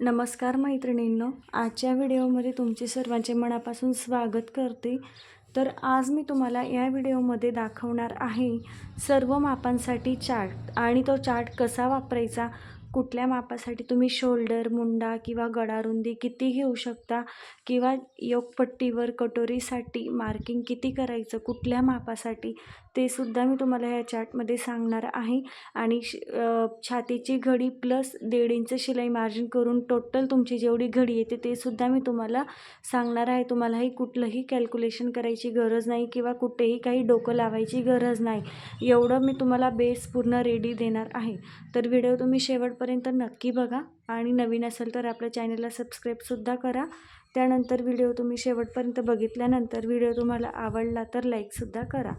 नमस्कार मैत्रिणींनो आजच्या व्हिडिओमध्ये तुमचे सर्वांचे मनापासून स्वागत करते. तर आज मी तुम्हाला या व्हिडिओमध्ये दाखवणार आहे सर्व मापांसाठी चार्ट. आणि तो चार्ट कसा वापरायचा कुठल्या मापासाठी तुम्ही शोल्डर मुंडा किंवा गडारुंदी किती घेऊ शकता किंवा योगपट्टीवर कटोरीसाठी मार्किंग किती करायचं कुठल्या मापासाठी ते सुद्धा मी तुम्हाला ह्या चार्टमध्ये सांगणार आहे. आणि श छातीची घडी प्लस दीड इंच शिलाई मार्जिन करून टोटल तुमची जेवढी घडी येते ते सुद्धा मी तुम्हाला सांगणार आहे. तुम्हालाही कुठलंही कॅल्क्युलेशन करायची गरज नाही किंवा कुठेही काही डोकं लावायची गरज नाही. एवढं मी तुम्हाला बेस पूर्ण रेडी देणार आहे. तर व्हिडिओ तुम्ही शेवटपर्यंत नक्की बघा आणि नवीन असेल तर आपल्या चॅनलला सबस्क्राईबसुद्धा करा. त्यानंतर व्हिडिओ तुम्ही शेवटपर्यंत बघितल्यानंतर व्हिडिओ तुम्हाला आवडला तर लाईकसुद्धा करा.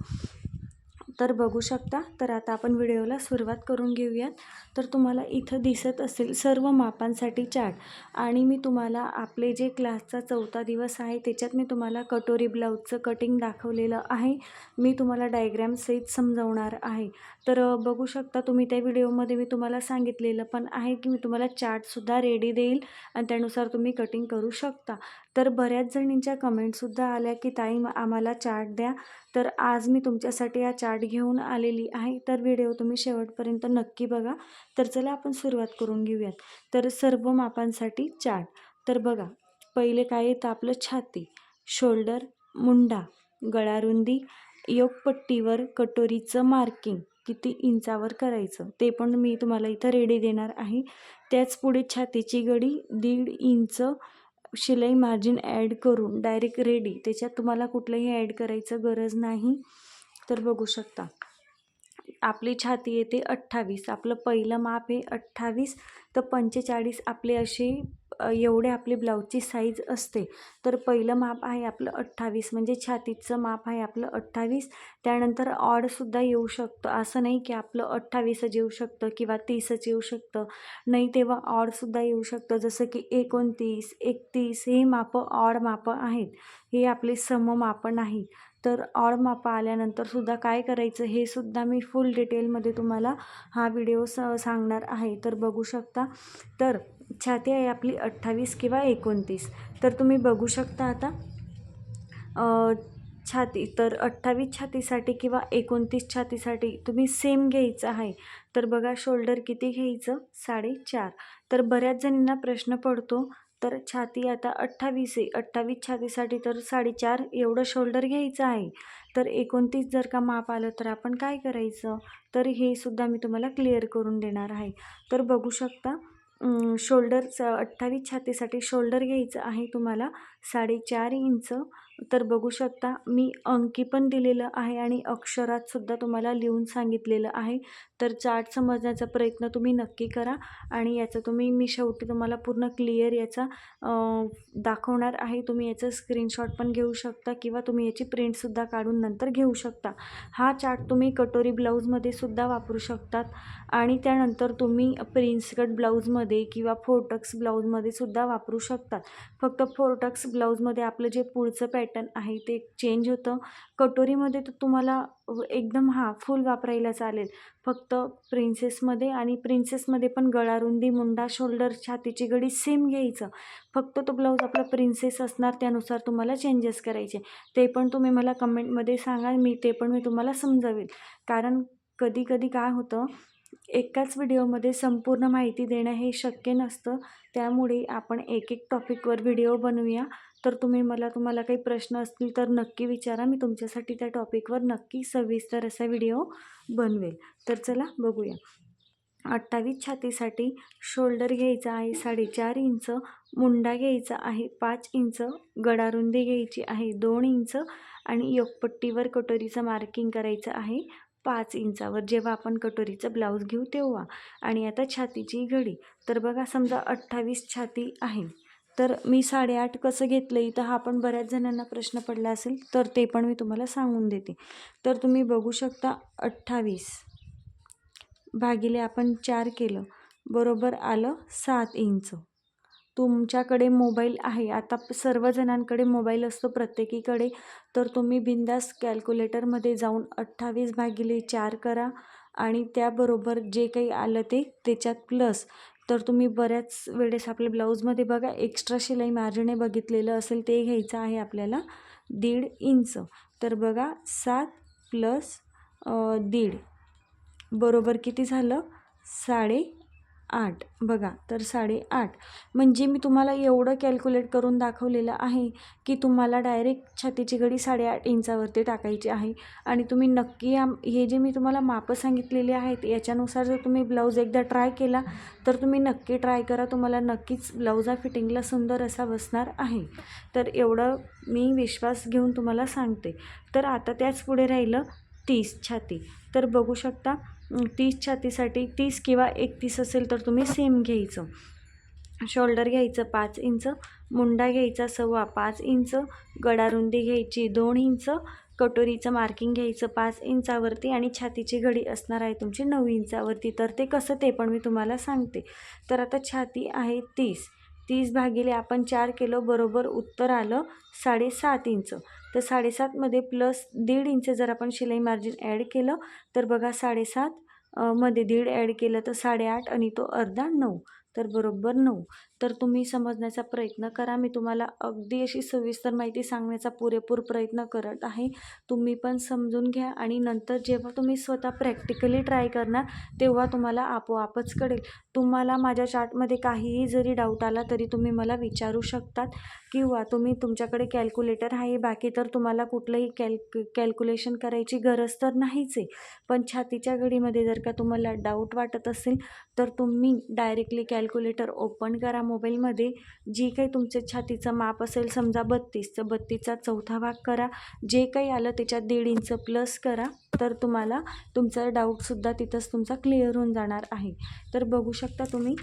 तर बघू शकता. तर आता आपण व्हिडिओला सुरुवात करून घेऊयात. तर तुम्हाला इथं दिसत असेल सर्व मापांसाठी चार्ट. आणि मी तुम्हाला आपले जे क्लासचा चौथा दिवस आहे त्याच्यात मी तुम्हाला कटोरी ब्लाऊजचं कटिंग दाखवलेलं आहे. मी तुम्हाला डायग्रॅम सहित समजावणार आहे. तर बघू शकता तुम्ही त्या व्हिडिओमध्ये मी तुम्हाला सांगितलेलं पण आहे की मी तुम्हाला चार्टसुद्धा रेडी देईल आणि त्यानुसार तुम्ही कटिंग करू शकता. तर बऱ्याच जणींच्या कमेंटसुद्धा आल्या की ताई आम्हाला चार्ट द्या. तर आज मी तुमच्यासाठी हा चार्ट घेऊन आलेली आहे. तर व्हिडिओ तुम्ही शेवटपर्यंत नक्की बघा. तर चला आपण सुरुवात करून घेऊयात. तर सर्व मापांसाठी चार्ट तर बघा पहिले काय येतं आपलं? छाती. शोल्डर मुंडा. गळारुंदी. योगपट्टीवर कटोरीचं मार्किंग किती इंचावर करायचं? ते पण मी तुम्हाला इथं रेडी देणार आहे. त्याच पुढे छातीची गडी दीड इंच. शिलाई मार्जिन ॲड करून डायरेक्ट रेडी त्याच्यात तुम्हाला कुठलंही ॲड करायचं गरज नाही. तर बघू शकता. आपली छाती येते अठ्ठावीस. आपलं पहिलं माप आहे अठ्ठावीस. तर पंचेचाळीस आपले असे एवढे आपली ब्लाऊजची साईज असते. तर पहिलं माप आहे आपलं अठ्ठावीस म्हणजे छातीचं माप आहे आपलं अठ्ठावीस. त्यानंतर ऑडसुद्धा येऊ शकतं. असं नाही की आपलं अठ्ठावीसच येऊ शकतं किंवा तीसच येऊ शकतं. नाही तेव्हा ऑडसुद्धा येऊ शकतं. जसं की एकोणतीस एकतीस हे मापं ऑड मापं आहेत. हे आपले सम मापं नाही. तर ऑड मापं आल्यानंतर सुद्धा काय करायचं हे सुद्धा मी फुल डिटेलमध्ये तुम्हाला हा व्हिडिओ स सांगणार आहे. तर बघू शकता तर छाती आहे आपली अठ्ठावीस किंवा एकोणतीस. तर तुम्ही बघू शकता आता छाती तर अठ्ठावीस छातीसाठी किंवा एकोणतीस छातीसाठी तुम्ही सेम घ्यायचं आहे. तर बघा शोल्डर किती घ्यायचं? साडेचार. तर बऱ्याच जणींना प्रश्न पडतो तर छाती आता अठ्ठावीस आहे. अठ्ठावीस छातीसाठी तर साडेचार एवढं शोल्डर घ्यायचं आहे. तर एकोणतीस जर का माप आलं तर आपण काय करायचं? तर हे सुद्धा मी तुम्हाला क्लिअर करून देणार आहे. तर बघू शकता शोल्डरचं शोल्डर अठ्ठावीस छातीसाठी शोल्डर घ्यायचं आहे तुम्हाला साडेचार इंच. तर बघू शकता मी अंकी पण दिलेलं आहे आणि अक्षरातसुद्धा तुम्हाला लिहून सांगितलेलं आहे. तर चार्ट समजण्याचा प्रयत्न तुम्ही नक्की करा आणि याचं तुम्ही मी शेवटी तुम्हाला पूर्ण क्लिअर याचा दाखवणार आहे. तुम्ही याचं स्क्रीनशॉट पण घेऊ शकता किंवा तुम्ही याची प्रिंटसुद्धा काढून नंतर घेऊ शकता. हा चार्ट तुम्ही कटोरी ब्लाऊजमध्ये सुद्धा वापरू शकतात आणि त्यानंतर तुम्ही प्रिन्स कट ब्लाऊजमध्ये किंवा फोर्टक्स ब्लाऊजमध्ये सुद्धा वापरू शकतात. फक्त फोर्टक्स ब्लाऊजमध्ये आपलं जे पुढचं पॅटर्न आहे ते चेंज होतं. कटोरीमध्ये तर तुम्हाला एकदम हां फुल वापरायला चालेल. फक्त प्रिन्सेसमध्ये आणि प्रिन्सेसमध्ये पण गळारुंदी मुंडा शोल्डर छातीची गडी सेम घ्यायचं. फक्त तो ब्लाऊज आपला प्रिन्सेस असणार त्यानुसार तुम्हाला चेंजेस करायचे. ते पण तुम्ही मला कमेंटमध्ये सांगा मी ते पण मी तुम्हाला समजावेल. कारण कधी कधी काय होतं एकाच व्हिडिओमध्ये संपूर्ण माहिती देणं हे शक्य नसतं. त्यामुळे आपण एक एक टॉपिकवर व्हिडिओ बनवूया. तर तुम्ही मला तुम्हाला काही प्रश्न असतील तर नक्की विचारा. मी तुमच्यासाठी त्या टॉपिकवर नक्की सविस्तर असा व्हिडिओ बनवेल. तर चला बघूया. अठ्ठावीस छातीसाठी शोल्डर घ्यायचा आहे साडेचार इंच मुंडा घ्यायचा आहे पाच इंच गडारुंदी घ्यायची आहे दोन इंच आणि योगपट्टीवर कटोरीचं मार्किंग करायचं आहे. पाच इंचावर जेव्हा आपण कटोरीचं ब्लाऊज घेऊ तेव्हा. आणि आता छातीची घडी. तर बघा समजा अठ्ठावीस छाती आहे. तर मी साडेआठ कसं घेतलं इथं हा पण बऱ्याच जणांना प्रश्न पडला असेल तर ते पण मी तुम्हाला सांगून देते. तर तुम्ही बघू शकता अठ्ठावीस भागिले आपण चार केलं. बरोबर आलं सात इंच. तुमच्याकडे मोबाईल आहे. आता सर्वजणांकडे मोबाईल असतो प्रत्येकीकडे. तर तुम्ही बिंदास कॅल्क्युलेटरमध्ये जाऊन अठ्ठावीस भागिले चार करा आणि त्याबरोबर जे काही आलं ते त्याच्यात प्लस. तर तुम्ही बऱ्याच वेळेस आपल्या ब्लाऊजमध्ये बघा एक्स्ट्रा शिलाई मार्जिने बघितलेलं असेल ते घ्यायचं आहे आपल्याला दीड इंच. तर बघा सात प्लस दीड. बरोबर किती झालं? साडे आठ. बघा तर साडेआठ. म्हणजे मी तुम्हाला एवढं कॅल्क्युलेट करून दाखवलेलं आहे की तुम्हाला डायरेक्ट छातीची घडी साडेआठ इंचावरती टाकायची आहे. आणि तुम्ही नक्की या हे जे मी तुम्हाला मापं सांगितलेली आहेत याच्यानुसार जर तुम्ही ब्लाऊज एकदा ट्राय केला तर तुम्ही नक्की ट्राय करा. तुम्हाला नक्कीच ब्लाऊजा फिटिंगला सुंदर असा बसणार आहे. तर एवढं मी विश्वास घेऊन तुम्हाला सांगते. तर आता त्याच पुढे राहिलं तीस छाती. तर बघू शकता तीस छातीसाठी तीस किंवा एकतीस असेल तर तुम्ही सेम घ्यायचं. शोल्डर घ्यायचं पाच इंच मुंडा घ्यायचा सव्वा पाच इंच गडारुंदी घ्यायची दोन इंच कटोरीचं मार्किंग घ्यायचं पाच इंचावरती आणि छातीची घडी असणार आहे तुमची नऊ इंचावरती. तर ते कसं ते पण मी तुम्हाला सांगते. तर आता छाती आहे तीस. तीस भागिले आपण चार किलो बरोबर उत्तर आलं साडेसात इंच. तर साडेसातमध्ये प्लस दीड इंच जर आपण शिलाई मार्जिन ॲड केलं तर बघा साडेसात मध्ये दीड ॲड केलं तर साडेआठ आणि तो अर्धा नऊ तर बरोबर नऊ. तर तुम्ही समजण्याचा प्रयत्न करा. मी तुम्हाला अगदी अशी सविस्तर माहिती सांगण्याचा पुरेपूर प्रयत्न करत आहे. तुम्ही पण समजून घ्या आणि नंतर जेव्हा तुम्ही स्वतः प्रॅक्टिकली ट्राय करणार तेव्हा तुम्हाला आपोआपच कळेल. तुम्हाला माझ्या चार्टमध्ये काहीही जरी डाऊट आला तरी तुम्ही मला विचारू शकतात किंवा तुम्ही तुमच्याकडे कॅल्क्युलेटर आहे. बाकी तर तुम्हाला कुठलंही कॅल्क कॅल्क्युलेशन करायची गरज तर नाहीच आहे. पण छातीच्या घडीमध्ये जर का तुम्हाला डाऊट वाटत असेल तर तुम्ही डायरेक्टली कॅल्क्युलेटर ओपन करा. मोबाईलमध्ये जी काही तुमचं छातीचं माप असेल समजा बत्तीस तर बत्तीसचा चौथा भाग करा. जे काही आलं त्याच्यात दीड इंच प्लस करा. तर तुम्हाला तुमचा डाऊटसुद्धा तिथंच तुमचा क्लिअर होऊन जाणार आहे. तर बघू शकता तुम्ही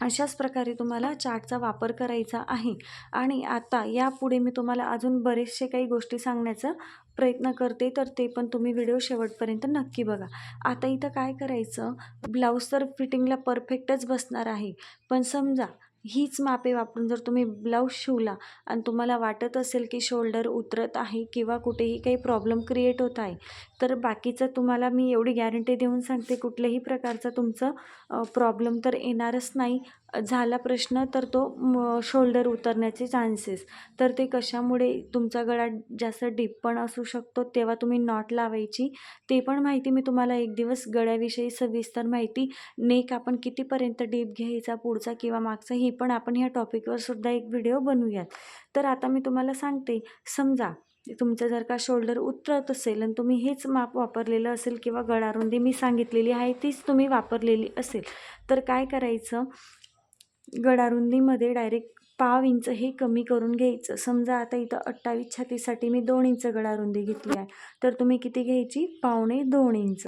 अशाच प्रकारे तुम्हाला चार्टचा वापर करायचा आहे. आणि आता यापुढे मी तुम्हाला अजून बरेचसे काही गोष्टी सांगण्याचा प्रयत्न करते तर ते पण तुम्ही व्हिडिओ शेवटपर्यंत नक्की बघा. आता इथं काय करायचं? ब्लाऊज तर फिटिंगला परफेक्टच बसणार आहे. पण समजा हीच मापे वापरून जर तुम्ही ब्लाऊज शिवला आणि तुम्हाला वाटत असेल की शोल्डर उतरत आहे किंवा कुठेही काही प्रॉब्लेम क्रिएट होत आहे तर बाकीचं तुम्हाला मी एवढी गॅरंटी देऊन सांगते कुठल्याही प्रकारचा तुमचं प्रॉब्लेम तर येणारच नाही. झाला प्रश्न तर तो म शोल्डर उतरण्याचे चान्सेस तर ते कशामुळे तुमचा गळा जास्त डीप पण असू शकतो तेव्हा तुम्ही नॉट लावायची. ते पण माहिती मी तुम्हाला एक दिवस गळ्याविषयी सविस्तर माहिती नेक आपण कितीपर्यंत डीप घ्यायचा पुढचा किंवा मागचा ही पण आपण ह्या टॉपिकवर सुद्धा एक व्हिडिओ बनवूयात. तर आता मी तुम्हाला सांगते समजा तुमचं जर का शोल्डर उतरत असेल आणि तुम्ही हेच माप वापरलेलं असेल किंवा गळारुंदी मी सांगितलेली आहे तीच तुम्ही वापरलेली असेल तर काय करायचं? गडारुंदीमध्ये डायरेक्ट पाव इंच हे कमी करून घ्यायचं. समजा आता इथं अठ्ठावीस छातीसाठी मी दोन इंच गडारुंदी घेतली आहे तर तुम्ही किती घ्यायची? पावणे दोन इंच.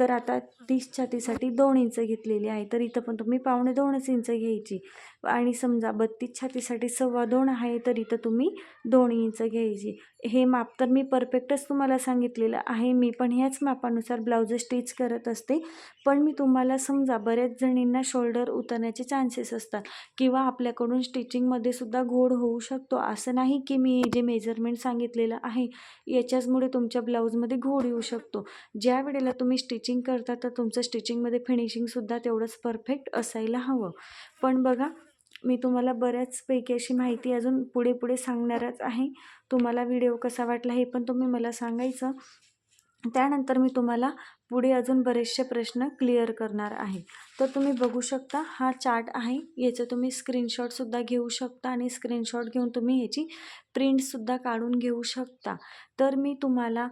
तर आता तीस छातीसाठी दोन इंच घेतलेली आहे तर इथं पण तुम्ही पावणे दोनच इंच घ्यायची. आणि समजा बत्तीस छातीसाठी सव्वा दोन आहे तर इथं तुम्ही दोन इंच घ्यायची. हे माप तर मी परफेक्टच तुम्हाला सांगितलेलं आहे. मी पण ह्याच मापानुसार ब्लाऊज स्टिच करत असते. पण मी तुम्हाला समजा बऱ्याच जणींना शोल्डर उतरण्याचे चान्सेस असतात किंवा आपल्याकडून स्टिचिंगमध्ये सुद्धा घोड होऊ शकतो. असं नाही की मी जे मेजरमेंट सांगितलेलं आहे याच्याचमुळे तुमच्या ब्लाऊजमध्ये घोड येऊ शकतो. ज्या वेळेला तुम्ही स्टिचिंग करता तर तुमचं स्टिचिंगमध्ये फिनिशिंगसुद्धा तेवढंच परफेक्ट असायला हवं. पण बघा मी तुम्हाला बऱ्याचपैकी अशी माहिती अजून पुढे पुढे सांगणारच आहे. तुम्हाला व्हिडिओ कसा वाटला हे पण तुम्ही मला सांगायचं. त्यानंतर मी तुम्हाला पुढे अजून बरेचसे प्रश्न क्लिअर करणार आहे. तर तुम्ही बघू शकता हा चार्ट आहे. याचं तुम्ही स्क्रीनशॉटसुद्धा घेऊ शकता आणि स्क्रीनशॉट घेऊन तुम्ही याची प्रिंटसुद्धा काढून घेऊ शकता. तर मी तुम्हाला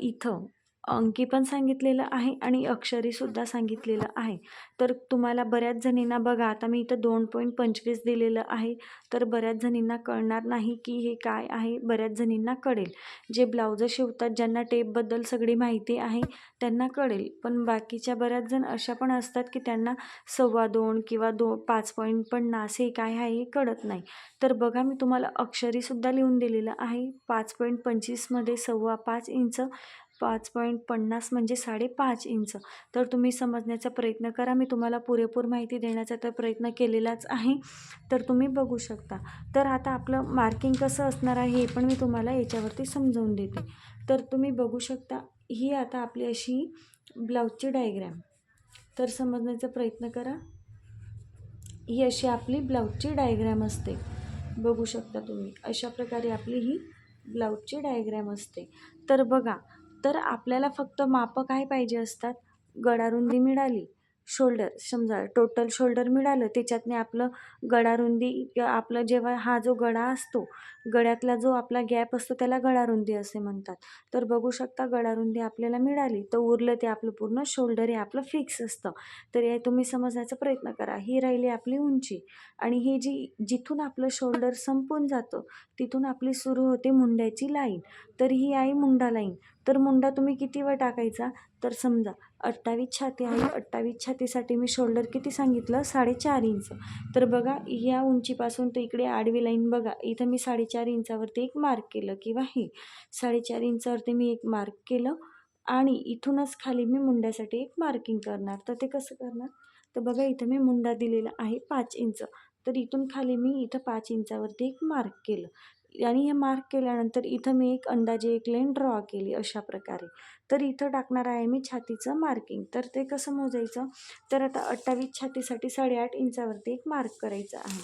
इथं अंकी पण सांगितलेलं आहे आणि अक्षरीसुद्धा सांगितलेलं आहे. तर तुम्हाला बऱ्याच जणींना बघा आता मी इथं दोन पॉईंट पंचवीस दिलेलं आहे. तर बऱ्याच जणींना कळणार नाही की हे काय आहे बऱ्याच जणींना कळेल. जे ब्लाउजं शिवतात ज्यांना टेपबद्दल सगळी माहिती आहे त्यांना कळेल. पण बाकीच्या बऱ्याच जण अशा पण असतात की त्यांना सव्वा दोन किंवा दो पाच पॉईंट पन्नास हे काय आहे हे कळत नाही. तर बघा मी तुम्हाला अक्षरीसुद्धा लिहून दिलेलं आहे. पाच पॉईंट पंचवीसमध्ये सव्वा पाच इंच पाच पॉईंट पन्नास म्हणजे साडेपाच इंच. तर तुम्ही समजण्याचा प्रयत्न करा. मी तुम्हाला पुरेपूर माहिती देण्याचा तर प्रयत्न केलेलाच आहे. तर तुम्ही बघू शकता. तर आता आपलं मार्किंग कसं असणार आहे हे पण मी तुम्हाला याच्यावरती समजावून देते. तर तुम्ही बघू शकता ही आता आपली अशी ब्लाऊजची डायग्रॅम तर समजण्याचा प्रयत्न करा. ही अशी आपली ब्लाऊजची डायग्रॅम असते. बघू शकता तुम्ही अशा प्रकारे आपली ही ब्लाऊजची डायग्रॅम असते. तर बघा तर आपल्याला फक्त मापं काय पाहिजे असतात. गडारुंदी मिळाली शोल्डर समजा टोटल शोल्डर मिळालं त्याच्यातने आपलं गडारुंदी आपलं जेव्हा हा जो गळा असतो गळ्यातला जो आपला गॅप असतो त्याला गळारुंदी असे म्हणतात. तर बघू शकता गळारुंदी आपल्याला मिळाली तर उरलं ते आपलं पूर्ण शोल्डर हे आपलं फिक्स असतं. तर हे तुम्ही समजण्याचा प्रयत्न करा. ही राहिली आपली उंची आणि ही जी जिथून आपलं शोल्डर संपून जातं तिथून आपली सुरू होते मुंड्याची लाईन. तर ही आहे मुंडा लाईन. तर मुंडा तुम्ही किती वेळ टाकायचा? तर समजा अठ्ठावीस छाती आहे. अठ्ठावीस छातीसाठी मी शोल्डर किती सांगितलं? साडेचार इंच. तर बघा या उंचीपासून तर इकडे आडवी लाईन बघा. इथं मी साडेचार इंचावरती एक मार्क केलं किंवा हे. साडेचार इंचावरती मी एक मार्क केलं आणि इथूनच खाली मी मुंड्यासाठी एक मार्किंग करणार. तर ते कसं करणार? तर बघा इथं मी मुंडा दिलेला आहे पाच इंच. तर इथून खाली मी इथं पाच इंचावरती एक मार्क केलं. आणि हे मार्क केल्यानंतर इथं मी एक अंदाजे एक लाईन ड्रॉ केली अशा प्रकारे. तर इथं टाकणार आहे मी छातीचं मार्किंग तर ते कसं मोजायचं? तर आता अठ्ठावीस छातीसाठी साडेआठ इंचावरती एक मार्क करायचं आहे.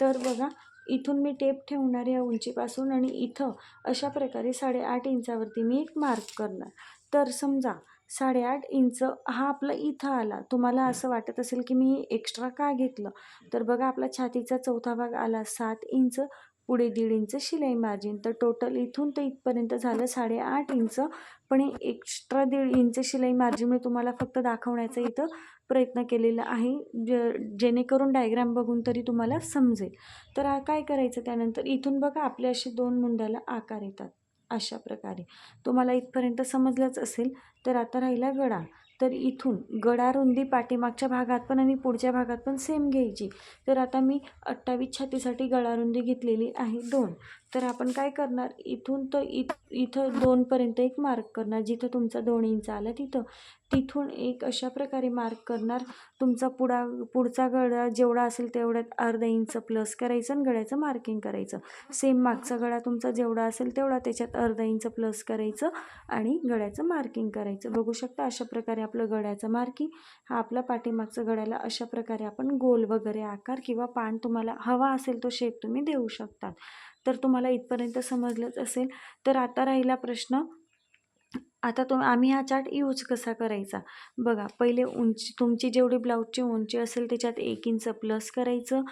तर बघा इथून मी टेप ठेवणार या उंचीपासून आणि इथं अशा प्रकारे साडेआठ इंचावरती मी एक मार्क करणार. तर समजा साडेआठ इंच हा आपला इथं आला. तुम्हाला असं वाटत असेल की मी एक्स्ट्रा का घेतलं? तर बघा आपला छातीचा चौथा भाग आला. सात इंच पुढे दीड इंच शिलाई मार्जिन तर टोटल इथून तर इथपर्यंत झालं साडेआठ इंच. पण हे एक्स्ट्रा दीड इंच शिलाई मार्जिन मी तुम्हाला फक्त दाखवण्याचा इथं प्रयत्न केलेला आहे. ज जेणेकरून डायग्राम बघून तरी तुम्हाला समजेल. तर काय करायचं त्यानंतर? इथून बघा आपल्या असे दोन मुंड्याला आकार येतात. अशा प्रकारे. तुम्हाला इथपर्यंत समजलंच असेल. तर आता राहिला गडा तर इथून गडा रुंदी पाठीमागच्या भागात पण आणि पुढच्या भागात पण सेम घ्यायची. तर आता मी अठ्ठावीस छातीसाठी गळारुंदी घेतलेली आहे दोन. तर आपण काय करणार? इथून तर इत इथं दोनपर्यंत एक मार्क करणार. जिथं तुमचा दोन इंच आला तिथं. तिथून एक अशा प्रकारे मार्क करणार. तुमचा पुढा पुढचा गळा जेवढा असेल तेवढ्यात अर्धा इंच प्लस करायचं आणि गळ्याचं मार्किंग करायचं. सेम मागचा गळा तुमचा जेवढा असेल तेवढा त्याच्यात अर्धा इंच प्लस करायचं आणि गळ्याचं मार्किंग करायचं. बघू शकता अशा प्रकारे आपलं गळ्याचं मार्किंग हा आपला पाठीमागचं गळ्याला अशा प्रकारे आपण गोल वगैरे आकार किंवा पान तुम्हाला हवा असेल तो शेप तुम्ही देऊ शकतात. तर तुम्हाला इथपर्यंत समजलंच असेल. तर आता राहिला प्रश्न. आता तुम आम्ही हा चार्ट यूज कसा करायचा? बघा पहिले उंची तुमची जेवढी ब्लाऊजची उंची असेल त्याच्यात एक इंच प्लस करायचं.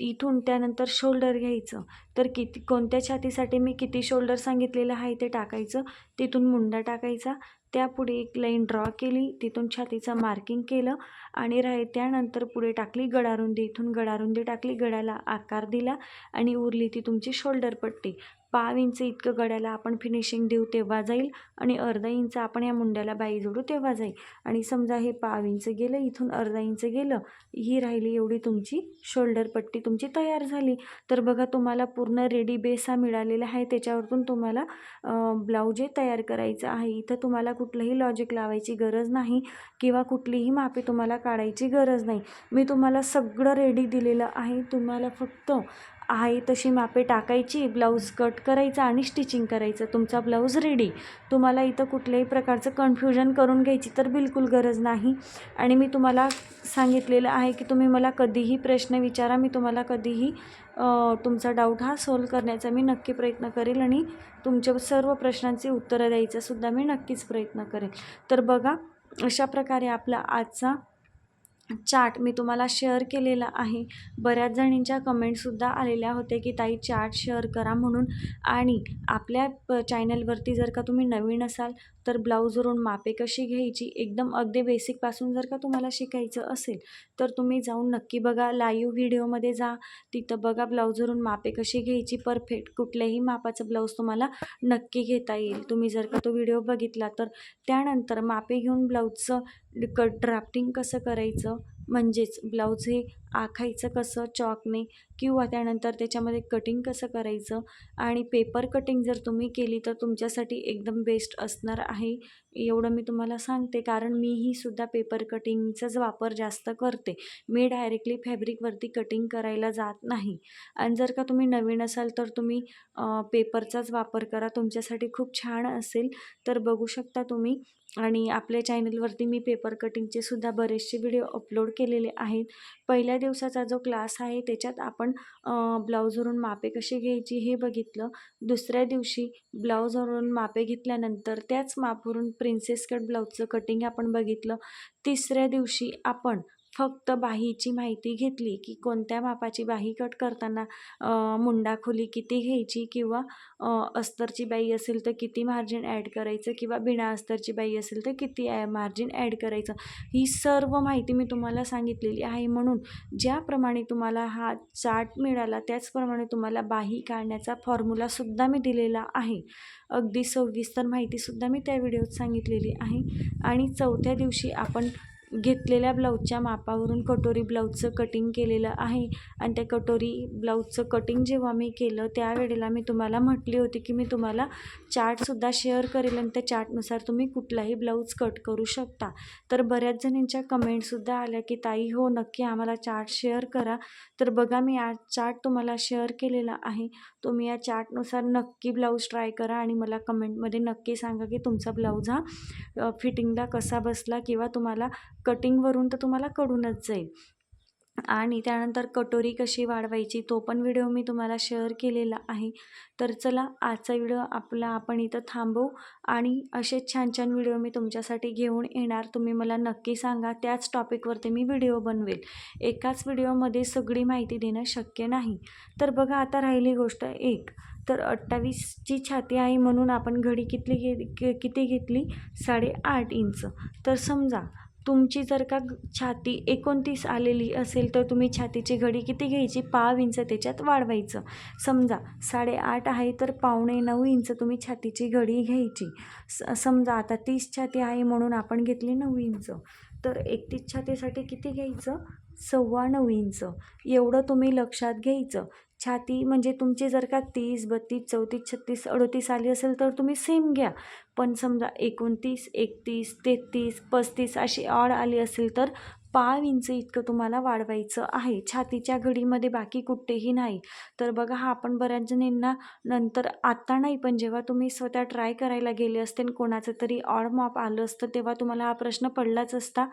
इथून त्यानंतर शोल्डर घ्यायचं. तर किती कोणत्या छातीसाठी मी किती शोल्डर सांगितलेलं आहे ते टाकायचं. तिथून मुंडा टाकायचा. त्यापुढे एक लाईन ड्रॉ केली तिथून छातीचं मार्किंग केलं आणि राही त्यानंतर पुढे टाकली गडारुंदी. इथून गडारुंदी टाकली गडाला आकार दिला आणि उरली ती तुमची शोल्डर पट्टी. पाव इंच इतकं गड्याला आपण फिनिशिंग देऊ तेव्हा जाईल आणि अर्धा इंच आपण या मुंड्याला बाई जोडू तेव्हा जाईल. आणि समजा हे पाव इंच गेलं इथून अर्धा इंच गेलं ही राहिली एवढी तुमची शोल्डर पट्टी तुमची तयार झाली. तर बघा तुम्हाला पूर्ण रेडी बेस हा मिळालेला आहे. त्याच्यावरतून तुम्हाला ब्लाऊज हे तयार करायचं आहे इथं तुम्हाला कुठलंही लॉजिक लावायची गरज नाही किंवा कुठलीही मापे तुम्हाला काढायची गरज नाही. मी तुम्हाला सगळं रेडी दिलेलं आहे. तुम्हाला फक्त आहे तशी मापे टाकायची ब्लाऊज कट करायचा आणि स्टिचिंग करायचं. तुमचा ब्लाऊज रेडी तुम्हाला इथं कुठल्याही प्रकारचं कन्फ्युजन करून घ्यायची तर बिलकुल गरज नाही. आणि मी तुम्हाला सांगितलेलं आहे की तुम्ही मला कधीही प्रश्न विचारा मी तुम्हाला कधीही तुमचा डाऊट हा सॉल्व करण्याचा मी नक्की प्रयत्न करेल आणि तुमच्या सर्व प्रश्नांची उत्तरं द्यायचंसुद्धा मी नक्कीच प्रयत्न करेल. तर बघा अशा प्रकारे आपला आजचा चार्ट मी तुम्हाला शेअर केलेला आहे. बऱ्याच जणींच्या कमेंटसुद्धा आलेल्या होत्या की ताई चार्ट शेअर करा म्हणून. आणि आपल्या प चॅनलवरती जर का तुम्ही नवीन असाल तर ब्लाऊजवरून मापे कशी घ्यायची? एकदम अगदी बेसिकपासून जर का तुम्हाला शिकायचं असेल तर तुम्ही जाऊन नक्की बघा. लाईव्ह व्हिडिओमध्ये जा. तिथं बघा ब्लाऊजवरून मापे कशी घ्यायची. परफेक्ट कुठल्याही मापाचं ब्लाऊज तुम्हाला नक्की घेता येईल. तुम्ही जर का तो व्हिडिओ बघितला तर त्यानंतर मापे घेऊन ब्लाऊजचं कट ड्राफ्टिंग कसं करायचं? म्हणजेच ब्लाऊज हे आखायचं कसं चॉकने किंवा त्यानंतर त्याच्यामध्ये कटिंग कसं करायचं आणि पेपर कटिंग जर तुम्ही केली तर तुमच्यासाठी एकदम बेस्ट असणार आहे एवढं मी तुम्हाला सांगते. कारण मीही सुद्धा पेपर कटिंगचाच वापर जास्त करते. मी डायरेक्टली फॅब्रिकवरती कटिंग करायला जात नाही. आणि जर का तुम्ही नवीन असाल तर तुम्ही पेपरचाच वापर करा. तुमच्यासाठी खूप छान असेल तर बघू शकता तुम्ही. आणि आपल्या चॅनलवरती मी पेपर कटिंगचे सुद्धा बरेचसे व्हिडिओ अपलोड केलेले आहेत. पहिल्या दिवसाचा जो क्लास आहे त्याच्यात आपण ब्लाऊजवरून मापे कशी घ्यायची हे बघितलं. दुसऱ्या दिवशी ब्लाऊजवरून मापे घेतल्यानंतर त्याच मापवरून प्रिन्सेस कट ब्लाऊजचं कटिंग आपण बघितलं. तिसऱ्या दिवशी आपण फक्त बाहीची माहिती घेतली की कोणत्या मापाची बाही कट करताना मुंडाखोली मुंडा खोली किती घ्यायची किंवा अस्तरची बाई असेल तर किती मार्जिन ॲड करायचं किंवा बिना अस्तरची बाई असेल तर किती ॲ मार्जिन ॲड करायचं. ही सर्व माहिती मी तुम्हाला सांगितलेली आहे म्हणून ज्याप्रमाणे तुम्हाला हा चार्ट मिळाला त्याचप्रमाणे तुम्हाला बाही काढण्याचा फॉर्म्युलासुद्धा मी दिलेला आहे. अगदी सविस्तर माहितीसुद्धा मी त्या व्हिडिओत सांगितलेली आहे. आणि चौथ्या दिवशी आपण घेतलेल्या ब्लाऊजच्या मापावरून कटोरी ब्लाऊजचं कटिंग केलेलं आहे. आणि त्या कटोरी ब्लाऊजचं कटिंग जेव्हा मी केलं त्यावेळेला मी तुम्हाला म्हटली होती की मी तुम्हाला चार्टसुद्धा शेअर करेल आणि त्या चार्टनुसार तुम्ही कुठलाही ब्लाऊज कट करू शकता. तर बऱ्याच जणींच्या कमेंटसुद्धा आल्या की ताई हो नक्की आम्हाला चार्ट शेअर करा. तर बघा मी आज चार्ट तुम्हाला शेअर केलेला आहे. तुम्ही या चार्टनुसार नक्की ब्लाऊज ट्राय करा आणि मला कमेंटमध्ये नक्की सांगा की तुमचा ब्लाऊज हा फिटिंगला कसा बसला किंवा तुम्हाला कटिंगवरून तर तुम्हाला कळूनच जाईल. आणि त्यानंतर कटोरी कशी वाढवायची तो पण व्हिडिओ मी तुम्हाला शेअर केलेला आहे. तर चला आजचा व्हिडिओ आपला आपण इथं थांबवू आणि असेच छान छान व्हिडिओ मी तुमच्यासाठी घेऊन येणार. तुम्ही मला नक्की सांगा त्याच टॉपिकवरती मी व्हिडिओ बनवेल. एकाच व्हिडिओमध्ये सगळी माहिती देणं शक्य नाही. तर बघा आता राहिली गोष्ट एक. तर अठ्ठावीसची छाती आहे म्हणून आपण घडी कितली घे किती घेतली? साडेआठ इंच. तर समजा तुमची जर का छाती एकोणतीस आलेली असेल तर तुम्ही छातीची घडी किती घ्यायची? पाव इंच त्याच्यात वाढवायचं. समजा साडेआठ आहे तर पावणे नऊ इंच तुम्ही छातीची घडी घ्यायची. स समजा आता तीस छाती आहे म्हणून आपण घेतली नऊ इंच. तर एकतीस छातीसाठी किती घ्यायचं? सव्वा नऊ इंच. एवढं तुम्ही लक्षात घ्यायचं. छाती म्हणजे तुमची जर का तीस बत्तीस चौतीस छत्तीस अडतीस आली असेल तर तुम्ही सेम घ्या. पण समजा एकोणतीस एकतीस तेहतीस पस्तीस अशी ऑड आली असेल तर पाव इंच इतकं तुम्हाला वाढवायचं आहे. छातीच्या घडीमध्ये बाकी कुठेही नाही. तर बघा हा आपण बऱ्याच जणींना नंतर आत्ता नाही पण जेव्हा तुम्ही स्वतः ट्राय करायला गेले असते कोणाचं तरी ऑड माप आलं असतं तेव्हा तुम्हाला हा प्रश्न पडलाच असता.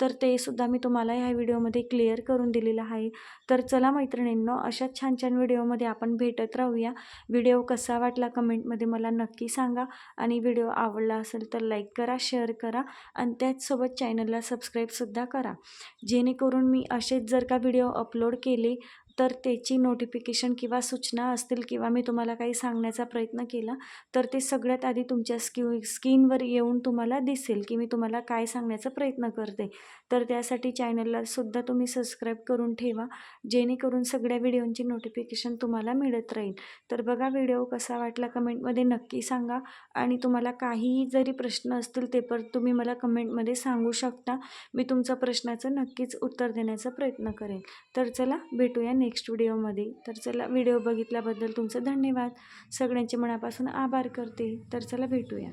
तर ते सुद्धा मी तुम्हाला ह्या व्हिडिओमध्ये क्लिअर करून दिलेलं आहे. तर चला मैत्रिणींनो अशाच छान छान व्हिडिओमध्ये आपण भेटत राहूया. व्हिडिओ कसा वाटला कमेंटमध्ये मला नक्की सांगा. आणि व्हिडिओ आवडला असेल तर लाईक करा शेअर करा. आणि त्याचसोबत चॅनलला सबस्क्राईबसुद्धा करा. जेणेकरून मी असेच जर का व्हिडिओ अपलोड केले तर त्याची नोटिफिकेशन किंवा सूचना असतील किंवा मी तुम्हाला काही सांगण्याचा प्रयत्न केला तर ते सगळ्यात आधी तुमच्या स्क्यू स्क्रीनवर येऊन तुम्हाला दिसेल की मी तुम्हाला काय सांगण्याचा प्रयत्न करते. तर त्यासाठी चॅनलला सुद्धा तुम्ही सबस्क्राईब करून ठेवा जेणेकरून सगळ्या व्हिडिओंची नोटिफिकेशन तुम्हाला मिळत राहील. तर बघा व्हिडिओ कसा वाटला कमेंटमध्ये नक्की सांगा आणि तुम्हाला काहीही जरी प्रश्न असतील ते पण तुम्ही मला कमेंटमध्ये सांगू शकता. मी तुमच्या प्रश्नाचं नक्कीच उत्तर देण्याचा प्रयत्न करेन. तर चला भेटूया नेक्स्ट व्हिडिओमध्ये तर चला व्हिडिओ बघितल्याबद्दल तुमचं धन्यवाद. सगळ्यांचे मनापासून आभार करते. तर चला भेटूया.